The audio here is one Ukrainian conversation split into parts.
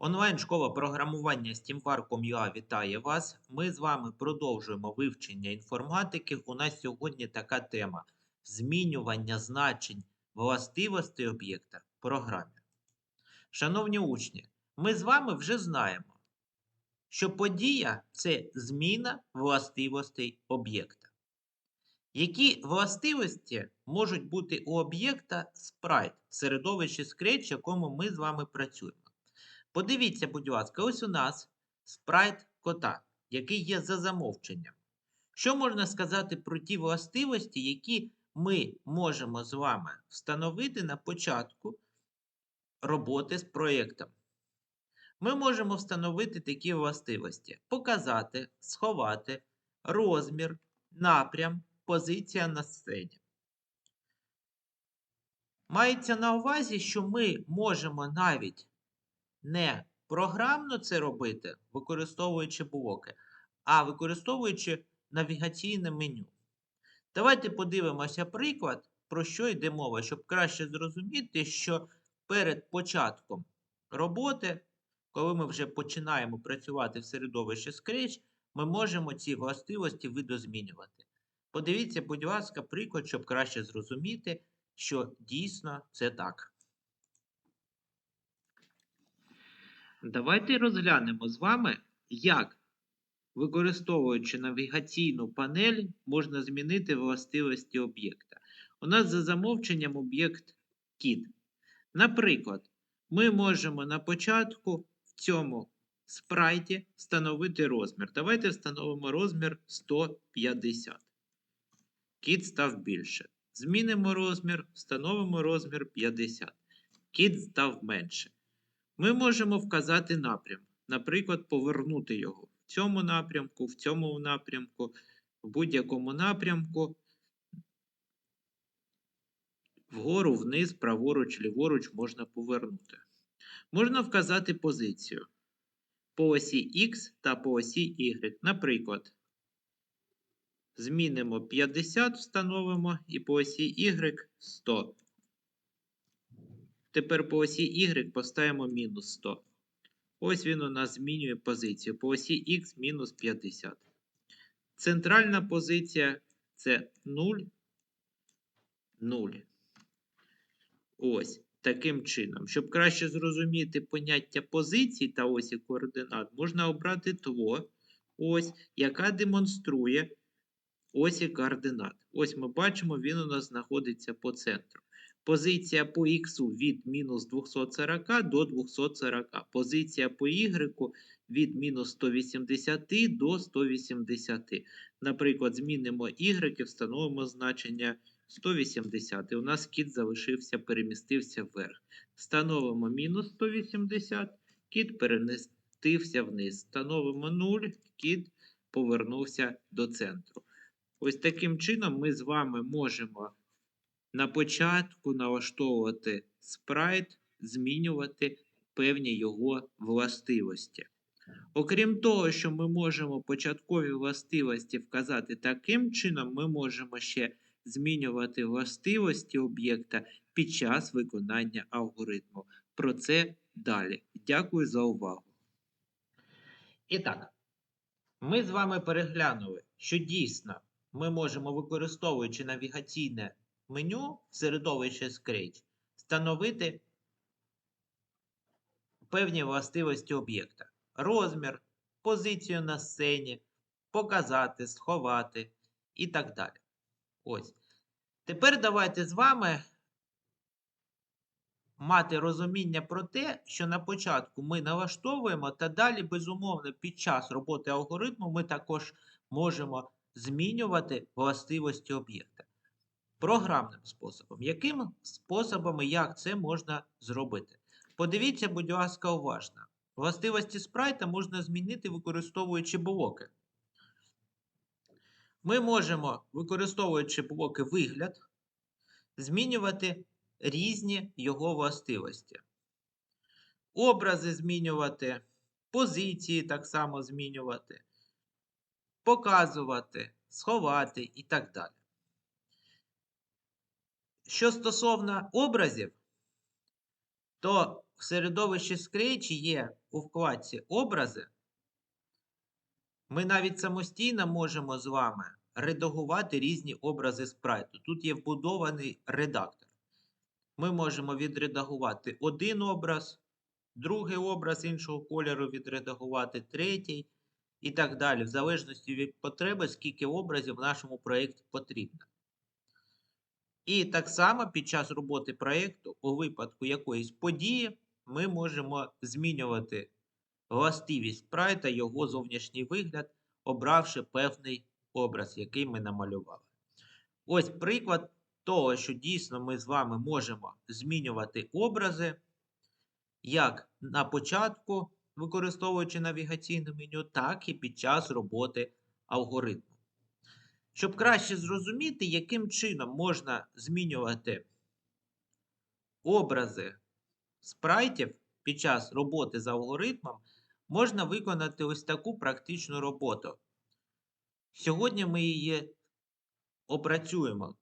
Онлайн-школа програмування SteamVar.com.ua вітає вас. Ми з вами продовжуємо вивчення інформатики. У нас сьогодні така тема: змінювання значень властивостей об'єкта в програмі. Шановні учні, ми з вами вже знаємо, що подія це зміна властивостей об'єкта. Які властивості можуть бути у об'єкта Sprite в середовищі Scratch, в якому ми з вами працюємо? Подивіться, будь ласка, ось у нас спрайт кота, який є за замовченням. Що можна сказати про ті властивості, які ми можемо з вами встановити на початку роботи з проєктом? Ми можемо встановити такі властивості: показати, сховати, розмір, напрям, позиція на сцені. Мається на увазі, що ми можемо навіть не програмно це робити, використовуючи блоки, а використовуючи навігаційне меню. Давайте подивимося приклад, про що йде мова, щоб краще зрозуміти, що перед початком роботи, коли ми вже починаємо працювати в середовищі Scratch, ми можемо ці властивості видозмінювати. Подивіться, будь ласка, приклад, щоб краще зрозуміти, що дійсно це так. Давайте розглянемо з вами, як, використовуючи навігаційну панель, можна змінити властивості об'єкта. У нас за замовченням об'єкт кіт. Наприклад, ми можемо на початку в цьому спрайті встановити розмір. Давайте встановимо розмір 150. Кіт став більше. Змінимо розмір, встановимо розмір 50. Кіт став менше. Ми можемо вказати напрям, наприклад, повернути його в цьому напрямку, в цьому напрямку, в будь-якому напрямку, вгору, вниз, праворуч, ліворуч можна повернути. Можна вказати позицію по осі X та по осі Y. Наприклад, змінимо 50, встановимо і по осі Y 100. Тепер по осі Y поставимо мінус 100. Ось він у нас змінює позицію. По осі X мінус 50. Центральна позиція це 0, 0. Ось таким чином. Щоб краще зрозуміти поняття позицій та осі координат, можна обрати тво, ось, яка демонструє осі координат. Ось ми бачимо, він у нас знаходиться по центру. Позиція по х від мінус 240 до 240. Позиція по y від мінус 180 до 180. Наприклад, змінимо y встановимо значення 180. І у нас кіт залишився, перемістився вверх. Встановимо мінус 180, кіт перемістився вниз. Встановимо 0, кіт повернувся до центру. Ось таким чином ми з вами можемо на початку налаштовувати спрайт, змінювати певні його властивості. Окрім того, що ми можемо початкові властивості вказати таким чином, ми можемо ще змінювати властивості об'єкта під час виконання алгоритму. Про це далі. Дякую за увагу. І так, ми з вами переглянули, що дійсно ми можемо, використовуючи навігаційне меню в середовищі Scratch, встановити певні властивості об'єкта. Розмір, позицію на сцені, показати, сховати і так далі. Ось. Тепер давайте з вами мати розуміння про те, що на початку ми налаштовуємо, та далі, безумовно, під час роботи алгоритму ми також можемо змінювати властивості об'єкта. Програмним способом. Яким способом і як це можна зробити? Подивіться, будь ласка, уважно. Властивості спрайта можна змінити, використовуючи блоки. Ми можемо, використовуючи блоки вигляд, змінювати різні його властивості. Образи змінювати, позиції так само змінювати, показувати, сховати і так далі. Що стосовно образів, то в середовищі Scratch є у вкладці образи. Ми навіть самостійно можемо з вами редагувати різні образи спрайту. Тут є вбудований редактор. Ми можемо відредагувати один образ, другий образ іншого кольору відредагувати, третій і так далі, в залежності від потреби, скільки образів в нашому проєкті потрібно. І так само під час роботи проєкту, у випадку якоїсь події, ми можемо змінювати властивість спрайта, його зовнішній вигляд, обравши певний образ, який ми намалювали. Ось приклад того, що дійсно ми з вами можемо змінювати образи, як на початку, використовуючи навігаційне меню, так і під час роботи алгоритму. Щоб краще зрозуміти, яким чином можна змінювати образи спрайтів під час роботи з алгоритмом, можна виконати ось таку практичну роботу. Сьогодні ми її опрацюємо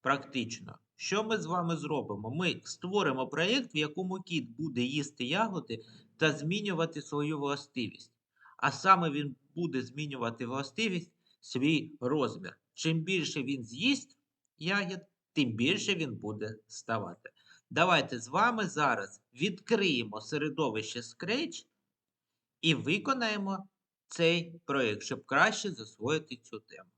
практично. Що ми з вами зробимо? Ми створимо проєкт, в якому кіт буде їсти ягоди та змінювати свою властивість. А саме він буде змінювати властивість свій розмір. Чим більше він з'їсть ягід, тим більше він буде ставати. Давайте з вами зараз відкриємо середовище Scratch і виконаємо цей проєкт, щоб краще засвоїти цю тему.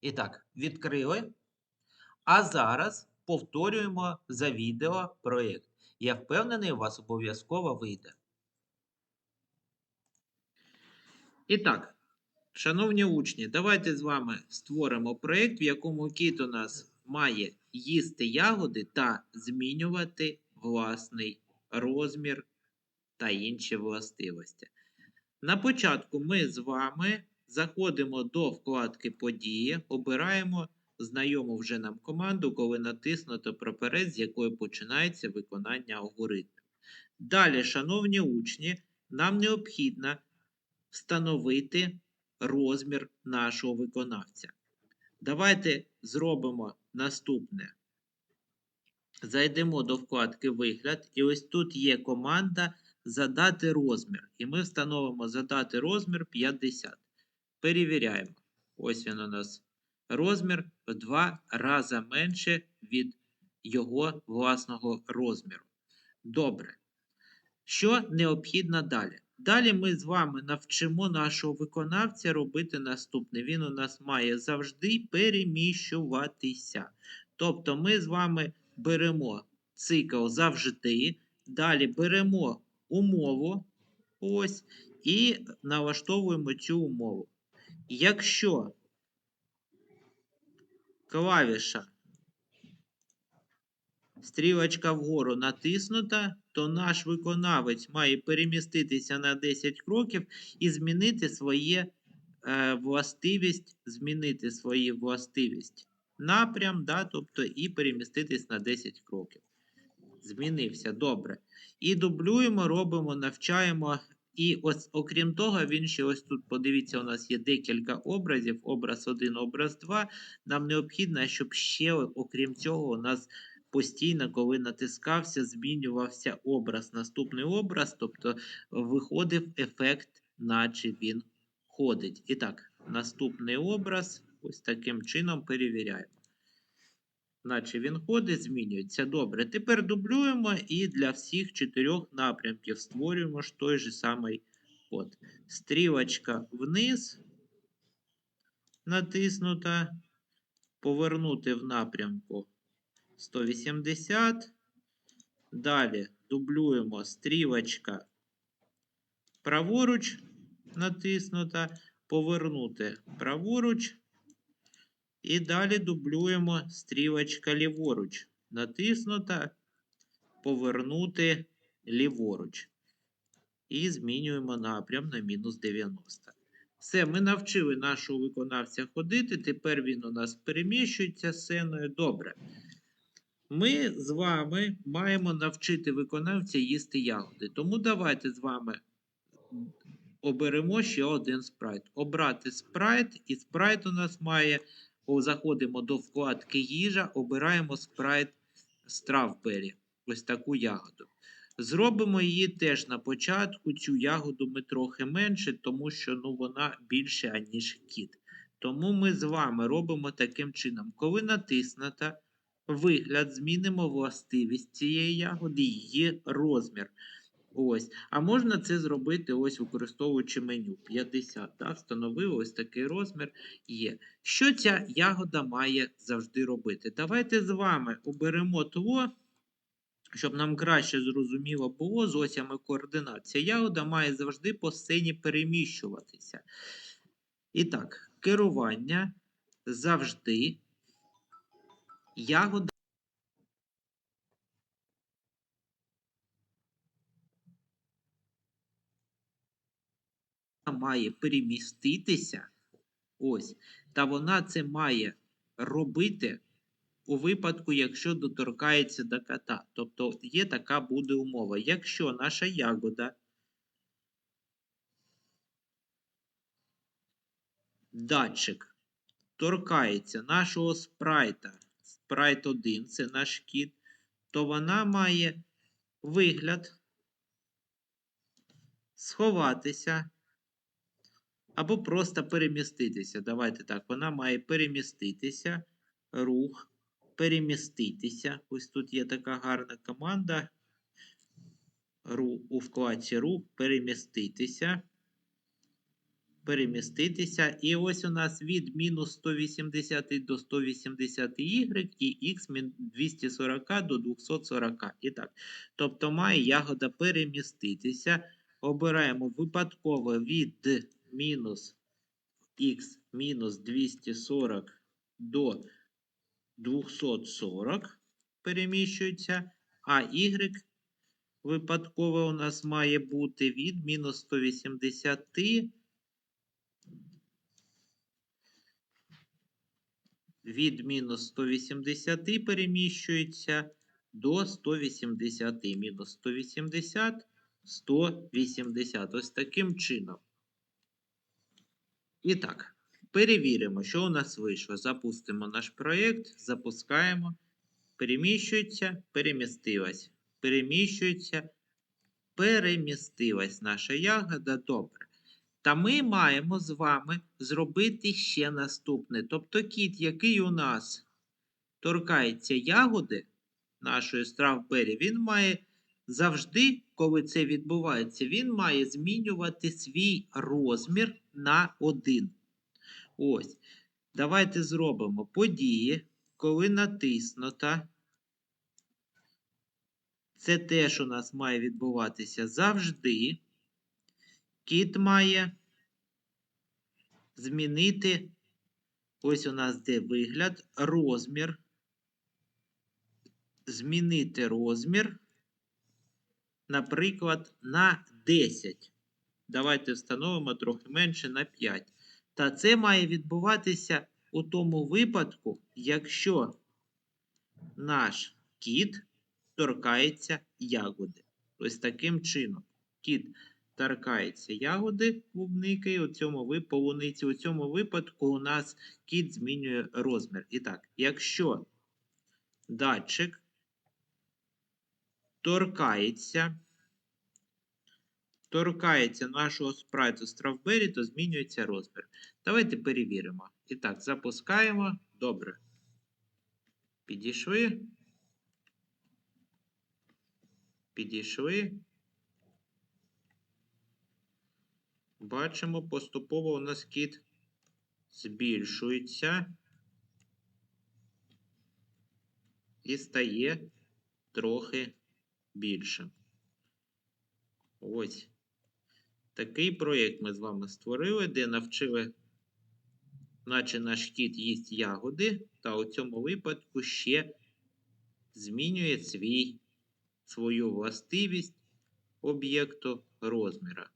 І так, відкрили. А зараз повторюємо за відео проєкт. Я впевнений, у вас обов'язково вийде. І так, шановні учні, давайте з вами створимо проєкт, в якому кіт у нас має їсти ягоди та змінювати власний розмір та інші властивості. На початку ми з вами заходимо до вкладки Події, обираємо знайому вже нам команду, коли натиснуто прапорець, з якої починається виконання алгоритмів. Далі, шановні учні, нам необхідно встановити розмір нашого виконавця. Давайте зробимо наступне. Зайдемо до вкладки Вигляд, і ось тут є команда Задати розмір. І ми встановимо задати розмір 50. Перевіряємо. Ось він у нас розмір в два рази менше від його власного розміру. Добре. Що необхідно далі? Далі ми з вами навчимо нашого виконавця робити наступне. Він у нас має завжди переміщуватися. Тобто ми з вами беремо цикл завжди, далі беремо умову ось, і налаштовуємо цю умову. Якщо клавіша стрілочка вгору натиснута, то наш виконавець має переміститися на 10 кроків і змінити своє е, властивість, змінити свої властивість напрям, да, тобто і переміститись на 10 кроків. Змінився, добре. І дублюємо, робимо, навчаємо. І ось, окрім того, він ще ось тут, подивіться, у нас є декілька образів, образ 1, образ 2. Нам необхідно, щоб ще, окрім цього, у нас постійно, коли натискався, змінювався образ. Наступний образ, тобто виходив ефект, наче він ходить. І так, наступний образ, ось таким чином перевіряємо. Наче він ходить, змінюється. Добре. Тепер дублюємо і для всіх чотирьох напрямків створюємо ж той же самий код. Стрілочка вниз натиснута. Повернути в напрямку 180. Далі дублюємо стрілочка праворуч натиснута. Повернути праворуч. І далі дублюємо стрілочка ліворуч. Натиснута, повернути ліворуч. І змінюємо напрям на мінус 90. Все, ми навчили нашого виконавця ходити. Тепер він у нас переміщується сценою. Добре. Ми з вами маємо навчити виконавця їсти ягоди. Тому давайте з вами оберемо ще один спрайт. Обрати спрайт, і спрайт у нас має. Заходимо до вкладки їжа, обираємо спрайт Strawberry. Ось таку ягоду. Зробимо її теж на початку. Цю ягоду ми трохи менше, тому що ну, вона більше, аніж кіт. Тому ми з вами робимо таким чином. Коли натиснута вигляд, змінимо властивість цієї ягоди, її розмір. Ось. А можна це зробити, ось використовуючи меню 50. Да? Встановили ось такий розмір є. Що ця ягода має завжди робити? Давайте з вами оберемо того, щоб нам краще зрозуміло було з осями координат. Ця ягода має завжди по сцені переміщуватися. І так, керування завжди ягода. має переміститися. Ось. Та вона це має робити у випадку, якщо доторкається до кота. Тобто є така буде умова. Якщо наша ягода датчик торкається нашого спрайта, спрайт 1, це наш кіт, то вона має вигляд сховатися або просто переміститися. Давайте так, вона має переміститися, рух, переміститися. Ось тут є така гарна команда. Ру, у вкладці рух, переміститися. Переміститися. І ось у нас від мінус 180 до 180 y і х від 240 до 240. І так. Тобто має ягода переміститися. Обираємо випадково від мінус х мінус 240 до 240 переміщується, а y випадково у нас має бути від мінус 180 від мінус 180 переміщується до 180. Мінус 180, 180. Ось таким чином. І так, перевіримо, що у нас вийшло. Запустимо наш проєкт, запускаємо. Переміщується, перемістилась. Переміщується, перемістилась наша ягода. Добре. Та ми маємо з вами зробити ще наступне. Тобто кіт, який у нас торкається ягоди нашої стравбері, він має завжди, коли це відбувається, він має змінювати свій розмір на 1. Ось. Давайте зробимо події, коли натиснута. Це теж у нас має відбуватися завжди. Кіт має змінити, ось у нас де вигляд, розмір. Змінити розмір, наприклад, на 10. Давайте встановимо трохи менше на 5. Та це має відбуватися у тому випадку, якщо наш кіт торкається ягоди. Ось таким чином. Кіт торкається ягоди клубники, у цьому полуниці. У цьому випадку у нас кіт змінює розмір. І так, якщо датчик торкається торкається нашого спрайту Strawberry, то змінюється розмір. Давайте перевіримо. І так, запускаємо. Добре. Підійшли. Підійшли. Бачимо, поступово у нас кіт збільшується і стає трохи більшим. Ось. Такий проєкт ми з вами створили, де навчили, наче наш кіт їсть ягоди, та у цьому випадку ще змінює свій, свою властивість об'єкту розміра.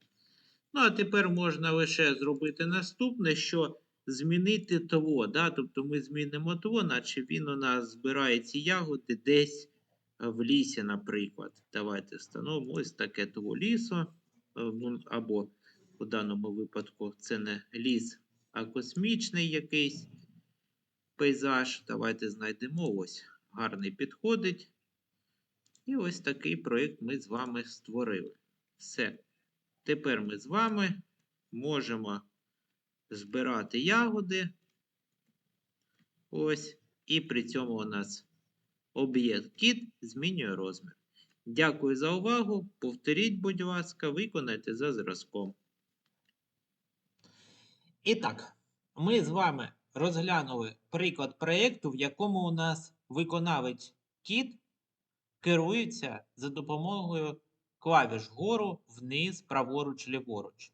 Ну, а тепер можна лише зробити наступне, що змінити того. Да? Тобто ми змінимо того, наче він у нас збирає ці ягоди десь в лісі, наприклад. Давайте встановимо ось таке того лісо. Е, ну, або у даному випадку це не ліс, а космічний якийсь пейзаж. Давайте знайдемо ось гарний підходить. І ось такий проєкт ми з вами створили. Все. Тепер ми з вами можемо збирати ягоди. Ось. І при цьому у нас об'єкт кіт змінює розмір. Дякую за увагу. Повторіть, будь ласка, виконайте за зразком. І так, ми з вами розглянули приклад проєкту, в якому у нас виконавець кіт керується за допомогою клавіш вгору, вниз, праворуч, ліворуч.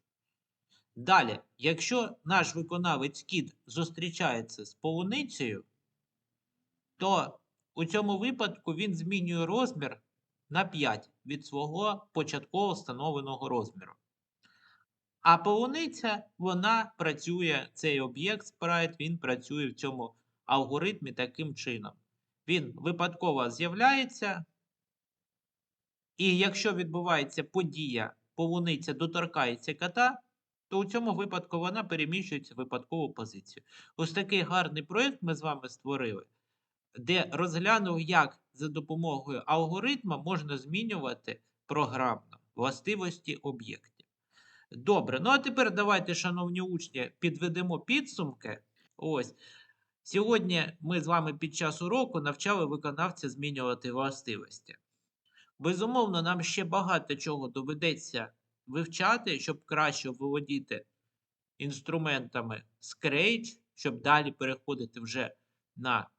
Далі, якщо наш виконавець кіт зустрічається з полуницею, то у цьому випадку він змінює розмір на 5 від свого початково встановленого розміру. А полуниця, вона працює, цей об'єкт спрайт, він працює в цьому алгоритмі таким чином. Він випадково з'являється, і якщо відбувається подія, полуниця доторкається кота, то у цьому випадку вона переміщується в випадкову позицію. Ось такий гарний проєкт ми з вами створили, де розглянув, як за допомогою алгоритму можна змінювати програмно властивості об'єктів. Добре, ну а тепер давайте, шановні учні, підведемо підсумки. Ось. Сьогодні ми з вами під час уроку навчали виконавця змінювати властивості. Безумовно, нам ще багато чого доведеться вивчати, щоб краще володіти інструментами Scratch, щоб далі переходити вже на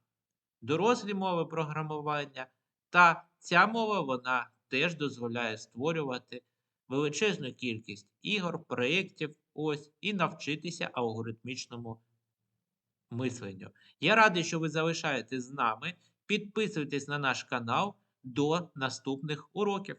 дорослі мови програмування. Та ця мова вона теж дозволяє створювати величезну кількість ігор, проєктів, ось, і навчитися алгоритмічному мисленню. Я радий, що ви залишаєтесь з нами. Підписуйтесь на наш канал до наступних уроків.